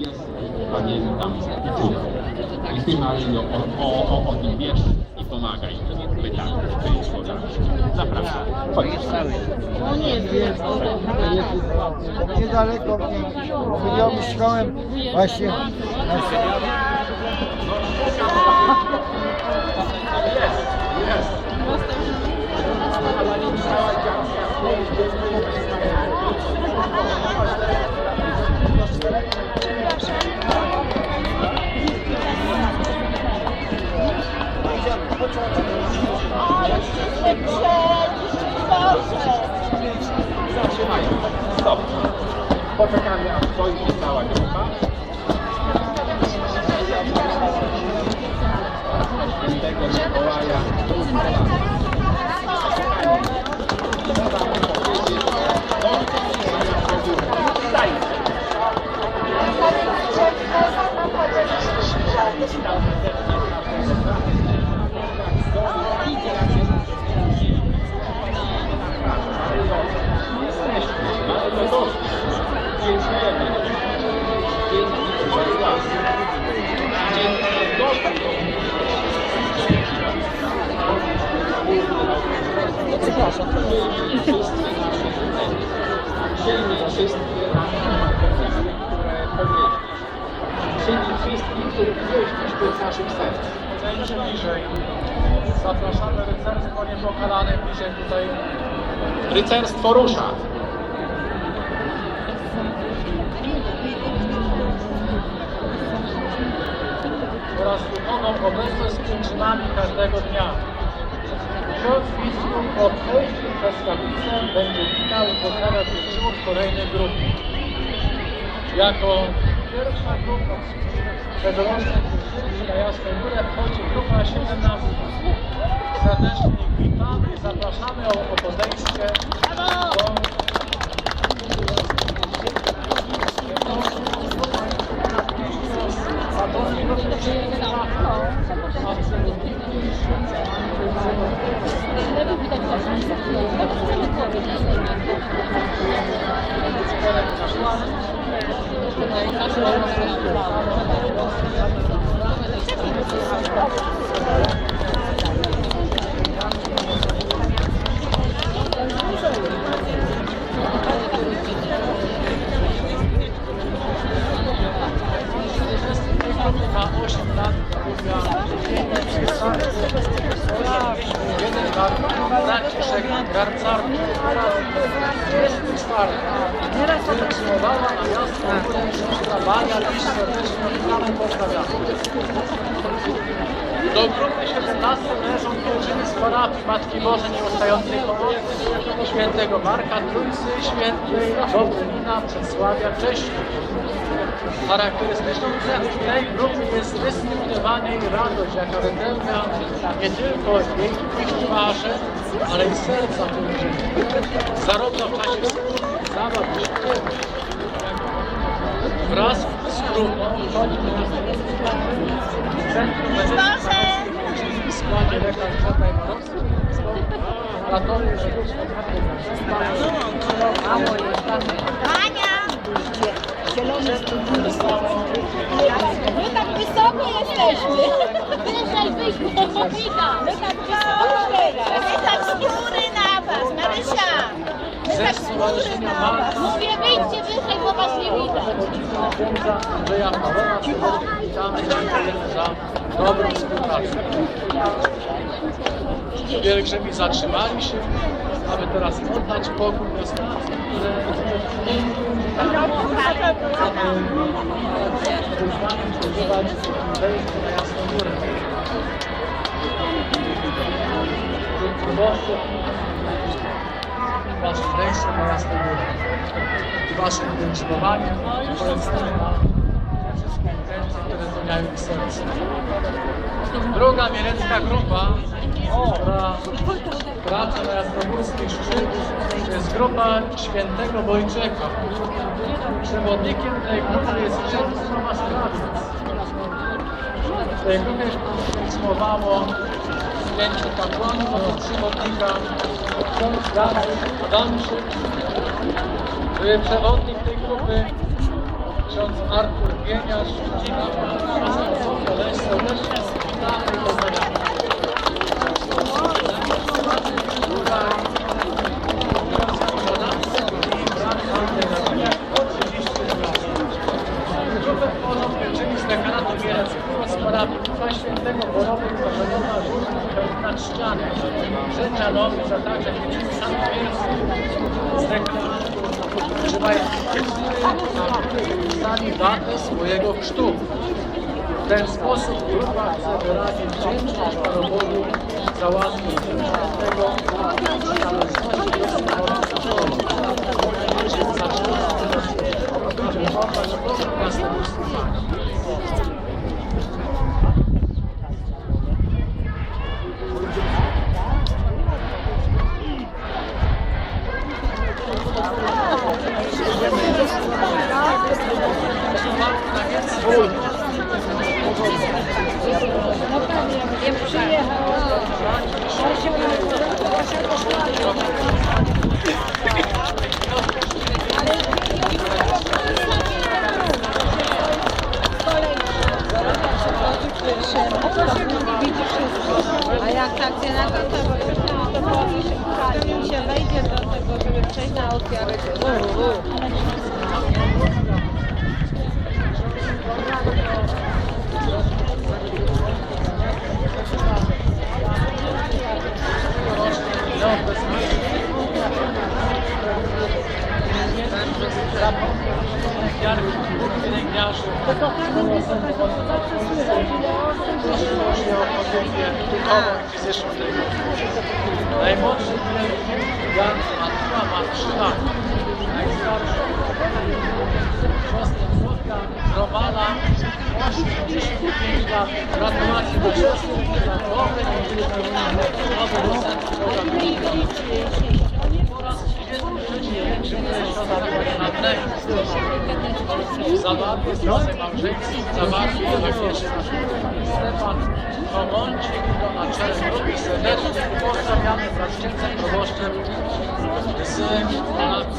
jest pamiętam i czuję. I ty Maryjo o, o, o, o tym wiesz i pomagaj. Pytam, czy jest woda. Zapraszam. Chodź. niedaleko mnie. Ja mieszkałem właśnie na Przyjmij wszystkie które podnieśliś. Przyjmij wszystkich, których wieścisz do naszych serc. Podejdźcie bliżej. Zapraszamy rycerstwo niepokalane bliżej tutaj. Rycerstwo rusza. Oraz duchową obecność z pielgrzymami każdego dnia. Ksiądz biskup po przejściu przez tablicę będzie witał i pozdrawiał pielgrzymów kolejnej grupy. Jako pierwsza grupa tegorocznej pielgrzymki na Jasną Górę wchodzi grupa 17. Serdecznie witamy i zapraszamy o podejście do ma Yarım saat. Beş buçuk var. Garcarki oraz 24. Wytrzymowała na jasno górę książka Bania Liś serdecznie witamy, pozdrawiamy. Do grupy 17 należą pielgrzymy z parafii Matki Bożej Nieustającej Pomocy, świętego Marka Trójcy, świętej Dobrymina, Przedsławia, Cześciu. Charakterystyczną cechą tej grupy jest występowanie i radość, jaka wypełnia nie tylko jej, ich twarze, ale i serca pielgrzymów. Zarówno w czasie wraz z grupą Centrum Medyczne w składzie lekarz Żota Iwanowski, Anatoliusz Żerusz, My tak wysoko jesteśmy. Wyżej, wyżej. My tak wysoko teraz. My tak skóry na was, Marysia. My tak na was. Mówię, wyjdźcie wyżej, bo was nie widać. Andrzeja Pawła, witamy dziękujemy za dobrą współpracę. Pielgrzymi zatrzymali się, aby teraz oddać pokój do stacji, które Waszym wejściem Jasną Górę i Waszym pielgrzymowaniem polecamy na te wszystkie intencje, które spełniają ich serce. Druga mielecka grupa, która wraca na Jasnogórski Szczyt, to jest grupa świętego Wojciecha. Przewodnikiem tej grupy jest ksiądz Tomasz Krawiec. W tej grupie pielgrzymowało pięciu kapłanów, od przewodnika Adamczyk, przewodnik tej grupy ksiądz Artur Leś, serdecznie witamy i. Grupę polonowczyni z dekanatu mieleckiego z parafii Ducha Świętego Borowej Korzeniona Żółtych nad ściany. Życzę nowy, że także dzieci samopiercy z dekanatu używają sami datę swojego chrztu. W ten sposób grupa chce wyrazić wdzięczność Panu Bogu za łaskę Świętego A wlewie. Zawarty związek małżeński zawarty na pierwszy Stefan Komącik to na czele grupy serdecznie pozdrawiamy księdzem proboszczem z Polaków.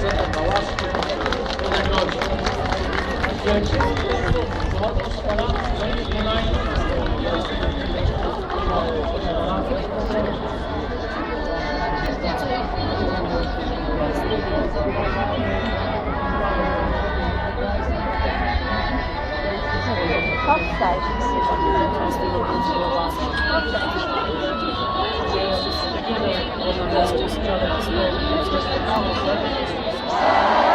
Zeta Bałaszki, Wynagrodzin. That's just, that's just, that's just,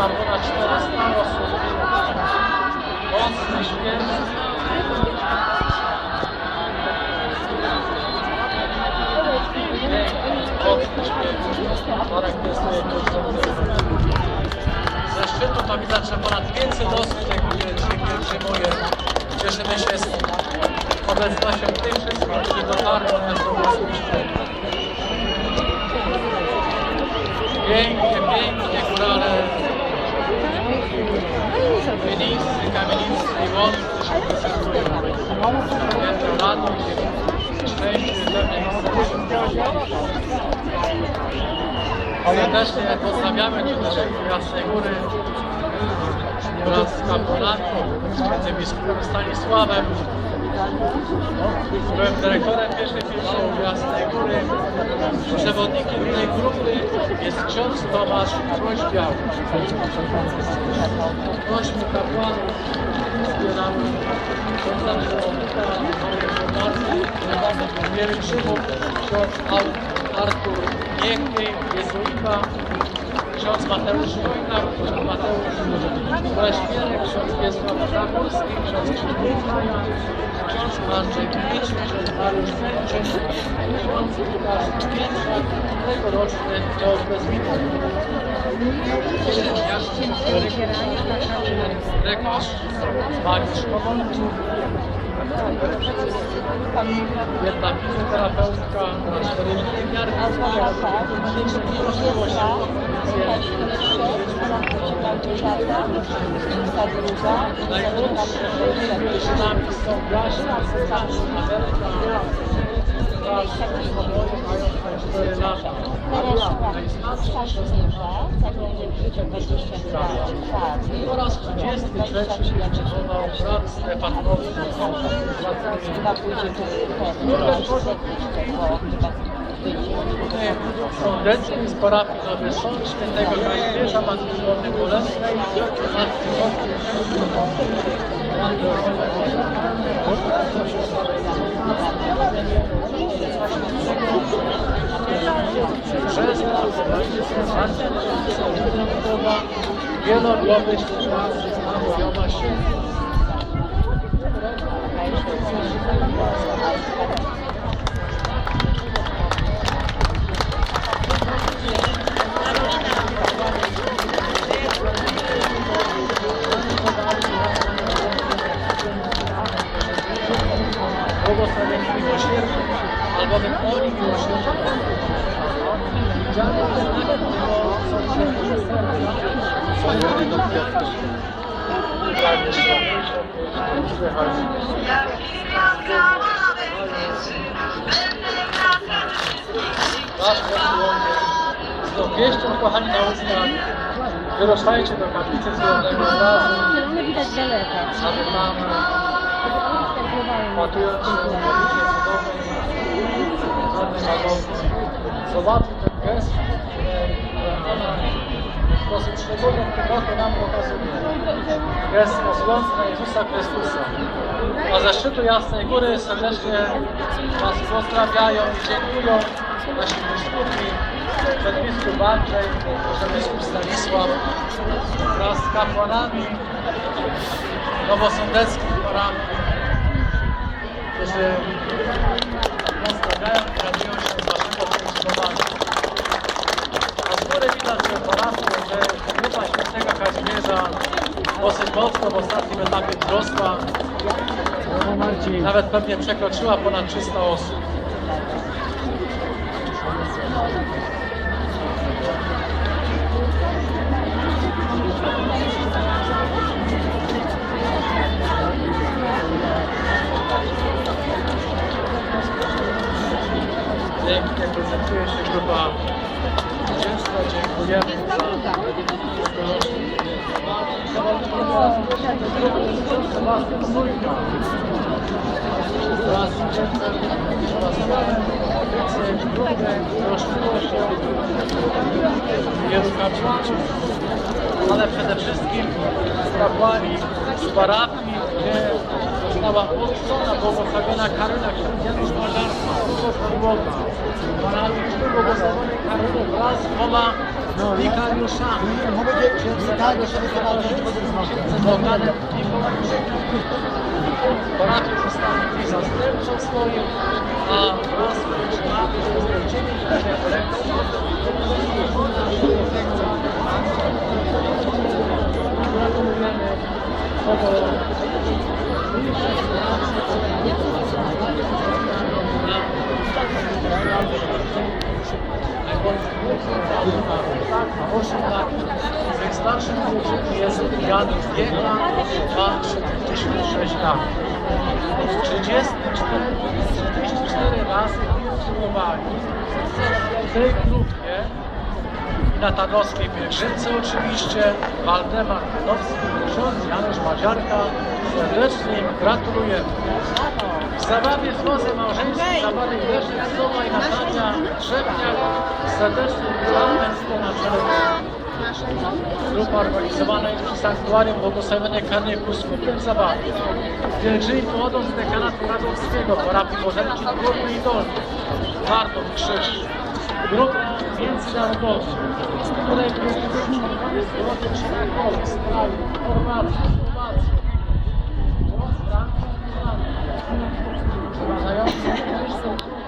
Ponad 400 osób. Mocny śpiew. Ze szczytu to widać, że ponad 500 osób dziękuję, dziękuję przyjmuje. Cieszymy się z obecnością tych wszystkich, którzy dotarli do naszego śpiewu. Pięknie, pięknie górale. Mielińscy, kamienińscy i łący się prezentują. Piętro radość, szczęście, pewnie Serdecznie pozdrawiamy tutaj Jasnej Góry wraz z kapłanami, z Stanisławem. Byłem dyrektorem pierwszej filmu Jasnej Góry. Przewodnikiem tej grupy jest ksiądz Tomasz Prośbiał. Ośmiu kapłanów zbieramy księdza przewodnika, pielgrzymów, ksiądz Ar- Artur Niechniej, jezuita, ksiądz Mateusz ksiądz Mateusz Oleśmierek, ksiądz Wiesław Zagórski, ksiądz Krzysztof Maja, ksiądz Andrzej Kmieć, ksiądz Mariusz Sęczyn, ksiądz Łukasz Piętrzak, tegoroczny ksiądz Bezwitny. Lekarz Mariusz Kowalczyk, Jedna fizjoterapeutka na cztery pielęgniarki. Najlepszymi są Jasia, Amelka, mają cztery lata. Po raz 33 przygotował brat Stefan Sądecki z parafii Nowy Sąd Świętego Kazimierza Matki Wolnej Bolesnej Matki Przez wielogłowy świat Joma się. Wasz dłonie. Z tą kochani na ustach, wyruszajcie do kaplicy Zielonego Obrazu, Zielone widać daleko. aby tam Patując się w cudowej, żadnej malowki, zobaczył ten gest, który ona w sposób szczególny roku nam pokazuje. Gest wskazujący na Jezusa Chrystusa. A ze szczytu Jasnej Góry serdecznie Was pozdrawiają i dziękują nasi biskupi, przedbiskup Andrzej, przedbiskup Stanisław wraz z kapłanami nowosądeckich parafii którzy nastawiają i radują się z Waszego pielgrzymowania. A z góry widać, że ponadto, że grupa świętego Kazimierza dosyć mocno w ostatnim etapie wzrosła. Nawet pewnie przekroczyła ponad 300 osób. Pięknie prezentuje. Dziękujemy za Sebastian rozszło się wielu kapłańców, ale przede wszystkim z kapłani z parafii, gdzie została odcona błogosławiona Karyna Księżyc Marzarka, Podłoga, parafii błogosławionej Karyny wraz z dwoma wikariuszami. Mogę wiedzieć, tak, Bogdanem Mikołajem. Parafie zostały gdzieś zastępczą swoim, a wraz Najstarszym uczniem jest Jan Wieka, ma 76 lat. 34, 34 razy pielgrzymowali w tej grupie na Tarnowskiej pielgrzymce oczywiście Waldemar Kwiatowski, ksiądz Janusz Madziarka. Serdecznie im gratulujemy. W zabawie z łozem małżeńskim zabawy Leszek Sowa i Natalia Trzepniak serdecznie witamy na czele Grupa organizowana jest przy Sanktuarium Błogosławionej Kany Kuskupem Zabawy. Pielgrzymi pochodzą z dekanatu Radowskiego, parafii Bożenki Górny i Dolny. Bartow Krzyż. Grupa międzynarodowa, z której na kole, z kraju, Chorwacji, Słowacji, Francji, Irlandii. Przeważającą